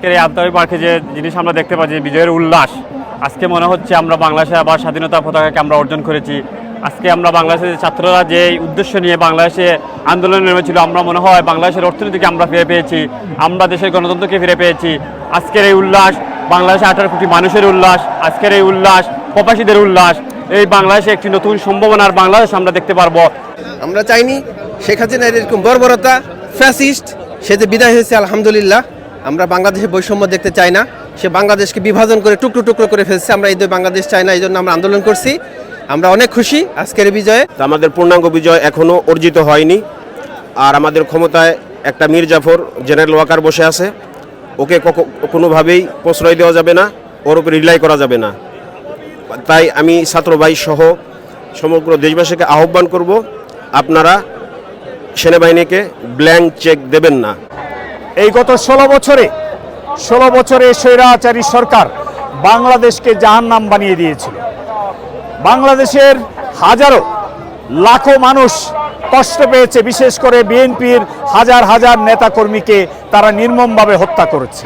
আজকের এই আন্তরিক পার্কে যে জিনিস আমরা দেখতে পাচ্ছি বিজয়ের উল্লাস। আজকে মনে হচ্ছে আমরা বাংলাদেশে আবার স্বাধীনতা পতাকাকে আমরা অর্জন করেছি। আজকে আমরা বাংলাদেশের ছাত্ররা যে উদ্দেশ্য নিয়ে বাংলাদেশে আন্দোলনে নেমেছিল, আমরা মনে হয় বাংলাদেশের অর্থনীতিকে আমরা ফিরে পেয়েছি, আমরা দেশের গণতন্ত্রকে ফিরে পেয়েছি। আজকের এই উল্লাস বাংলাদেশে আঠারো কোটি মানুষের উল্লাস, আজকের এই উল্লাস প্রবাসীদের উল্লাস, এই বাংলাদেশে একটি নতুন সম্ভাবনার বাংলাদেশ আমরা দেখতে পারব। আমরা চাইনি শেখ হাসিনার এরকম বর্বরতা ফ্যাসিস্ট সে যে বিদায় হয়েছে, আলহামদুলিল্লাহ। আমরা বাংলাদেশে বৈষম্য দেখতে চাই না। সে বাংলাদেশকে বিভাজন করে টুকরো টুকরো করে ফেলছে। আমরা এই বাংলাদেশ চাই না, এই জন্য আমরা আন্দোলন করছি। আমরা অনেক খুশি আজকের বিজয়ে। আমাদের পূর্ণাঙ্গ বিজয় এখনও অর্জিত হয়নি। আর আমাদের ক্ষমতায় একটা মীর জাফর জেনারেল ওয়াকার বসে আছে। ওকে কোনোভাবেই প্রশ্রয় দেওয়া যাবে না, ওর উপর রিলাই করা যাবে না। তাই আমি ছাত্র ভাই সহ সমগ্র দেশবাসীকে আহ্বান করব, আপনারা সেনাবাহিনীকে ব্ল্যাঙ্ক চেক দেবেন না। এই গত ষোলো বছরে ষোলো বছরে স্বৈরাচারী সরকার বাংলাদেশকে জাহান্নাম বানিয়ে দিয়েছিল। বাংলাদেশের হাজারো, লাখো মানুষ কষ্ট পেয়েছে, বিশেষ করে বিএনপির হাজার হাজার নেতাকর্মীকে তারা নির্মমভাবে হত্যা করেছে।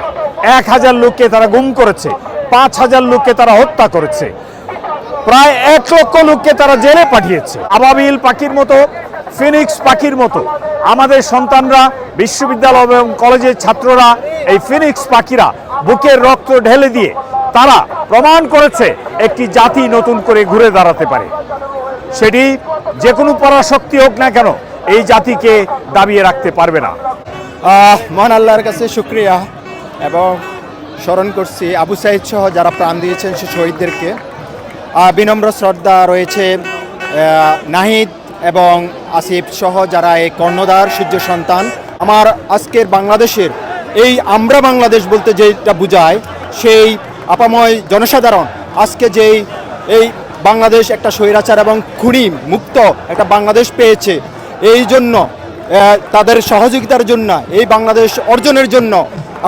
এক হাজার লোককে তারা গুম করেছে, পাঁচ হাজার লোককে তারা হত্যা করেছে, প্রায় এক লক্ষ লোককে তারা জেলে পাঠিয়েছে। আবাবিল পাখির মতো ফিনিক্স পাখির মতো। আমাদের সন্তানরা, বিশ্ববিদ্যালয় এবং কলেজের ছাত্ররা, এই ফিনিক্স পাখিরা বুকের রক্ত ঢেলে দিয়ে তারা প্রমাণ করেছে একটি জাতি নতুন করে ঘুরে দাঁড়াতে পারে। সেটি যে কোনো পরাশক্তি হোক না কেন, এই জাতিকে দাবিয়ে রাখতে পারবে না। মহান আল্লাহর কাছে শুক্রিয়া এবং স্মরণ করছি, আবু সাইদ সহ যারা প্রাণ দিয়েছেন সে শহীদদেরকে। বিনম্র শ্রদ্ধা রয়েছে নাহিদ এবং আসিফ সহ যারা এই কর্ণধার, সূর্য সন্তান, আমার আজকের বাংলাদেশের এই আমরা বাংলাদেশ বলতে যেটা বোঝায়, সেই আপাময় জনসাধারণ আজকে যেই এই বাংলাদেশ একটা স্বৈরাচার এবং খুনি মুক্ত একটা বাংলাদেশ পেয়েছে, এই জন্য তাদের সহযোগিতার জন্য, এই বাংলাদেশ অর্জনের জন্য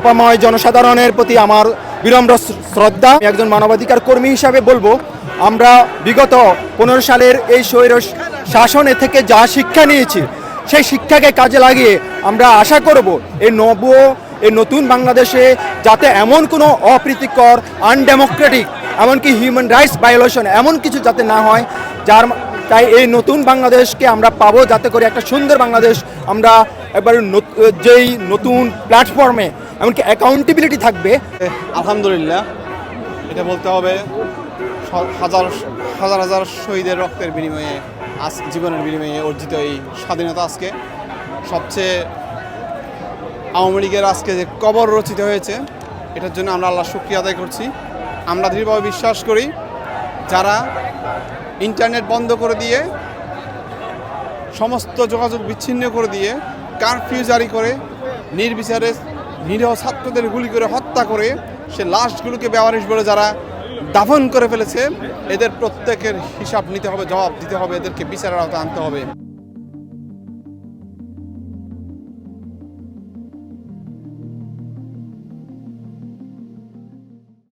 আপাময় জনসাধারণের প্রতি আমার বিনম্র শ্রদ্ধা। একজন মানবাধিকার কর্মী হিসাবে বলব, আমরা বিগত পনেরো সালের এই স্বৈর শাসনে থেকে যা শিক্ষা নিয়েছি, সেই শিক্ষাকে কাজে লাগিয়ে আমরা আশা করব এই নব এই নতুন বাংলাদেশে যাতে এমন কোনো অপ্রীতিকর, আনডেমোক্রেটিক, এমনকি হিউম্যান রাইটস ভায়োলেশন এমন কিছু যাতে না হয়, যার তাই এই নতুন বাংলাদেশকে আমরা পাবো যাতে করে একটা সুন্দর বাংলাদেশ আমরা এবার যেই নতুন প্ল্যাটফর্মে এমনকি অ্যাকাউন্টেবিলিটি থাকবে। আলহামদুলিল্লাহ, এটা বলতে হবে হাজার হাজার হাজার শহীদের রক্তের বিনিময়ে আজ জীবনের বিনিময়ে অর্জিত এই স্বাধীনতা আজকে। সবচেয়ে আওয়ামী লীগের আজকে যে কবর রচিত হয়েছে, এটার জন্য আমরা আল্লাহ শুক্রিয়া আদায় করছি। আমরা দৃঢ়ভাবে বিশ্বাস করি, যারা ইন্টারনেট বন্ধ করে দিয়ে, সমস্ত যোগাযোগ বিচ্ছিন্ন করে দিয়ে, কারফিউ জারি করে, নির্বিচারে নিরীহ ছাত্রদের গুলি করে হত্যা করে, সে লাশগুলোকে বেওয়ারিশ বলে যারা দাফন করে ফেলেছে এদের প্রত্যেকের হিসাব নিতে হবে, জবাব দিতে হবে, এদেরকে বিচারের আওতায় আনতে হবে।